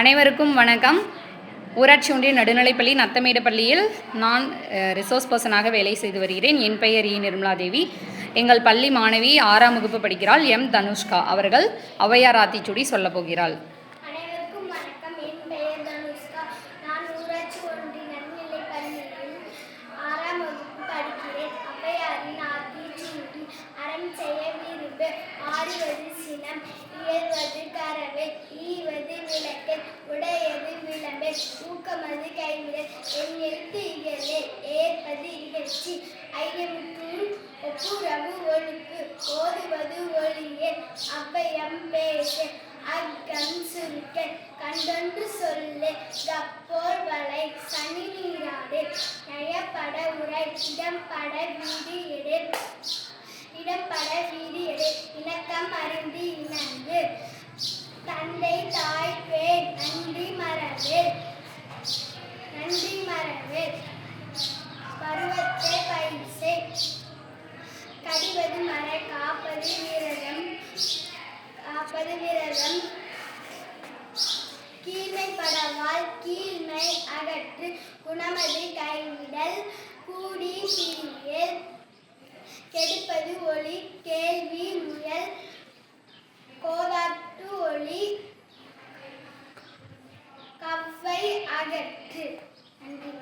அனைவருக்கும் வணக்கம். ஊராட்சி ஒன்றிய நடுநிலைப்பள்ளி நத்தமேடு பள்ளியில் நான் ரிசோர்ஸ் பர்சனாக வேலை செய்து வருகிறேன். என் பெயர் இ. நிர்மலா தேவி. எங்கள் பள்ளி மாணவி ஆறாம் வகுப்பு படிக்கிறாள். எம். தனுஷ்கா அவர்கள் ஔவையார் ஆத்திச்சுடி சொல்லப் போகிறாள். அனைவருக்கும் வணக்கம் என் பெயர் தனுஷ்கா நான் ஊராட்சி ஒன்றிய நடுநிலைப் பள்ளியில் ஆறாம் வகுப்பு படிக்கிறேன் ஔவையாரின் ஆத்திச்சூடி அறம் செய்ய விரும்பு ஆடுவது சினம் இயல்வது கரவே ஈவது விளக்கு உடையது விளம்பே ஊக்கமது கைவிடல் என் எழுத்து இயலே ஏற்பது இகழ்ச்சி ஐயமுற்றும் ஒப்புரவு ஒழுக்கு ஓதுவது ஒளியே அவ்வையம் பேச அக்கம் சுருக்க கண்டொன்று சொல்லு தப்போர் வலை சனி நீராடு நயப்பட உரை இடம்பட வீடு எடு இடம்பட வீடு எடு இணக்கம் அறிந்து இணங்கு தந்தை முப்பது விரதம் கீழ்மை பரவால் கீழ்மை அகற்று குணமது கைவிடல். கூடி பிரியே கெடுப்பது ஒளி கேள்வி முயல் கோதாட்டு ஒளி கவ்வை அகற்று. நன்றி